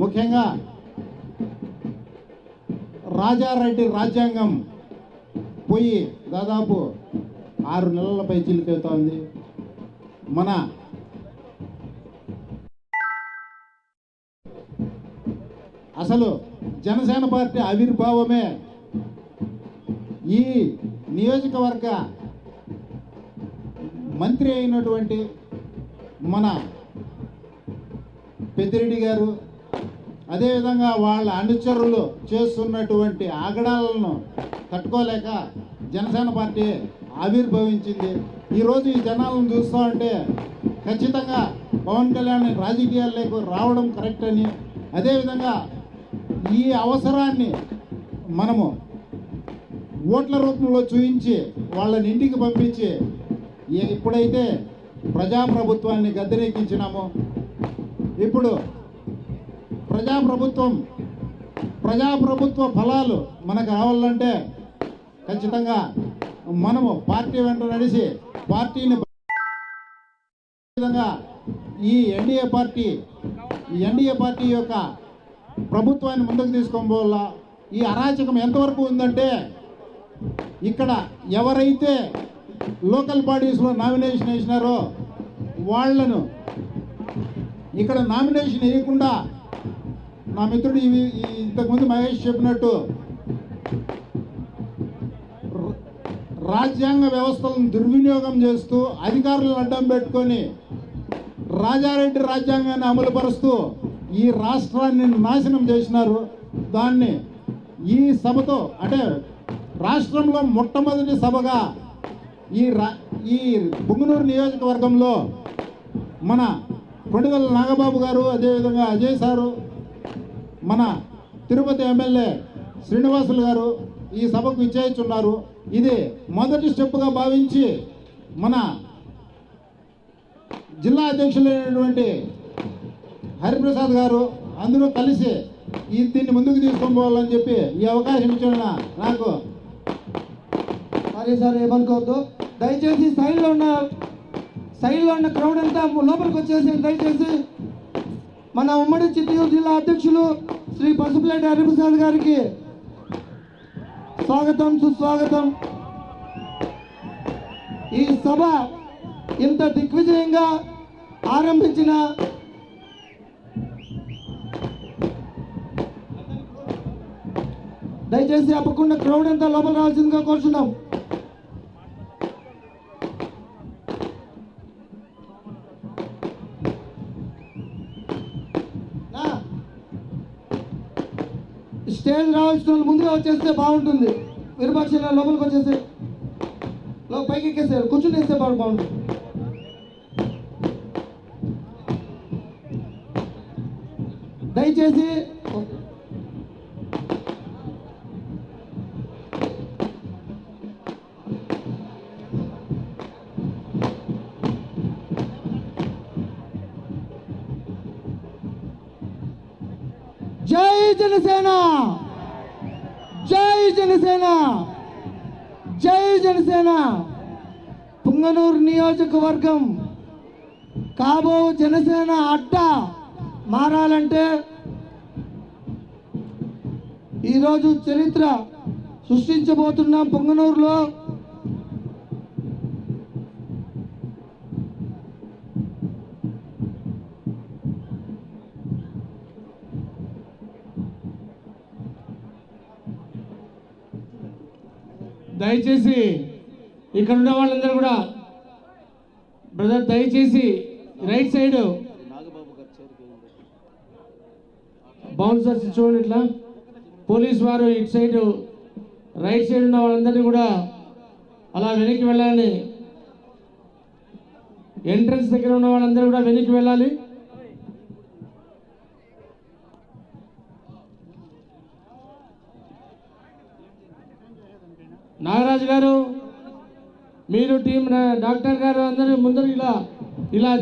ముఖ్యంగా రాజారెడ్డి రాజ్యాంగం పోయి దాదాపు ఆరు నెలలపై చిలికెళ్తోంది. మన అసలు జనసేన పార్టీ ఆవిర్భావమే ఈ నియోజకవర్గ మంత్రి అయినటువంటి మన పెద్దిరెడ్డి గారు అదేవిధంగా వాళ్ళ అనుచరులు చేస్తున్నటువంటి ఆగడాలను తట్టుకోలేక జనసేన పార్టీ ఆవిర్భవించింది. ఈరోజు ఈ జనాలను చూస్తూ ఉంటే ఖచ్చితంగా పవన్ కళ్యాణ్ రాజకీయాల్లోకి రావడం కరెక్ట్ అని. అదేవిధంగా ఈ అవసరాన్ని మనము ఓట్ల రూపంలో చూయించి వాళ్ళని ఇంటికి పంపించి ఎప్పుడైతే ఇప్పుడైతే ప్రజాప్రభుత్వాన్ని గద్దెనెక్కించినాము. ఇప్పుడు ప్రజాప్రభుత్వం ప్రజాప్రభుత్వ ఫలాలు మనకు రావాలంటే ఖచ్చితంగా మనము పార్టీ వెంట నడిచి పార్టీని విధంగా ఈ ఎన్డీఏ పార్టీ ఈ ఎన్డీఏ పార్టీ యొక్క ప్రభుత్వాన్ని ముందుకు తీసుకోవాలా ఈ అరాచకం ఎంతవరకు ఉందంటే ఇక్కడ ఎవరైతే లోకల్ బాడీస్లో నామినేషన్ వేసినారో వాళ్ళను ఇక్కడ నామినేషన్ వేయకుండా నా మిత్రుడు ఇవి ఇంతకుముందు మహేష్ చెప్పినట్టు రాజ్యాంగ వ్యవస్థలను దుర్వినియోగం చేస్తూ అధికారులను అడ్డం పెట్టుకొని రాజారెడ్డి రాజ్యాంగాన్ని అమలుపరుస్తూ ఈ రాష్ట్రాన్ని నాశనం చేసినారు. దాన్ని ఈ సభతో అంటే రాష్ట్రంలో మొట్టమొదటి సభగా ఈ రా ఈ బుంగనూరు నియోజకవర్గంలో మన కొండగల నాగబాబు గారు అదేవిధంగా అజయ్ సారు మన తిరుపతి ఎమ్మెల్యే శ్రీనివాసులు గారు ఈ సభకు విచ్చేస్తున్నారు ఇది మొదటి స్టెప్గా భావించి మన జిల్లా అధ్యక్షులైనటువంటి హరిప్రసాద్ గారు అందరూ కలిసి ఈ దీన్ని ముందుకు తీసుకొని పోవాలని చెప్పి ఈ అవకాశం ఇచ్చిన నాకు సారీ సార్ ఏమనుకోవద్దు. దయచేసి సైడ్లో ఉన్న సైడ్లో ఉన్న క్రౌడ్ అంతా లోపలికి వచ్చేసి దయచేసి మన ఉమ్మడి చిత్తూరు జిల్లా అధ్యక్షులు శ్రీ పసుపులేటి హరిప్రసాద్ గారికి స్వాగతం సుస్వాగతం. ఈ సభ ఇంత దిగ్విజయంగా ఆరంభించిన దయచేసి అప్పకుండా క్రౌడ్ అంతా లోపల రావాల్సిందిగా కోరుచున్నాం. స్టేజ్ రావాల్సిన వాళ్ళు ముందుగా వచ్చేస్తే బాగుంటుంది. విరుపక్ష లోపలికి వచ్చేసి లో పైకి ఎక్కేసారు కూర్చుని వేస్తే బాగా బాగుంటుంది. దయచేసి జనసేన! జై జనసేన! జై జనసేన! పుంగనూరు నియోజకవర్గం కాబో జనసేన అడ్డ మారాలంటే ఈరోజు చరిత్ర సృష్టించబోతున్నాం పొంగనూరులో. దయచేసి ఇక్కడ ఉన్న వాళ్ళందరూ కూడా బ్రదర్ దయచేసి రైట్ సైడ్. బౌన్సర్స్ చూడండి ఇట్లా. పోలీస్ వారు ఇటు సైడ్ రైట్ సైడ్ ఉన్న వాళ్ళందరినీ కూడా అలా వెనక్కి వెళ్ళాలని ఎంట్రన్స్ దగ్గర ఉన్న వాళ్ళందరూ కూడా వెనక్కి వెళ్ళాలి. నాగరాజు గారు మీరు టీం డాక్టర్ గారు అందరూ ముందరు ఇలా ఇలా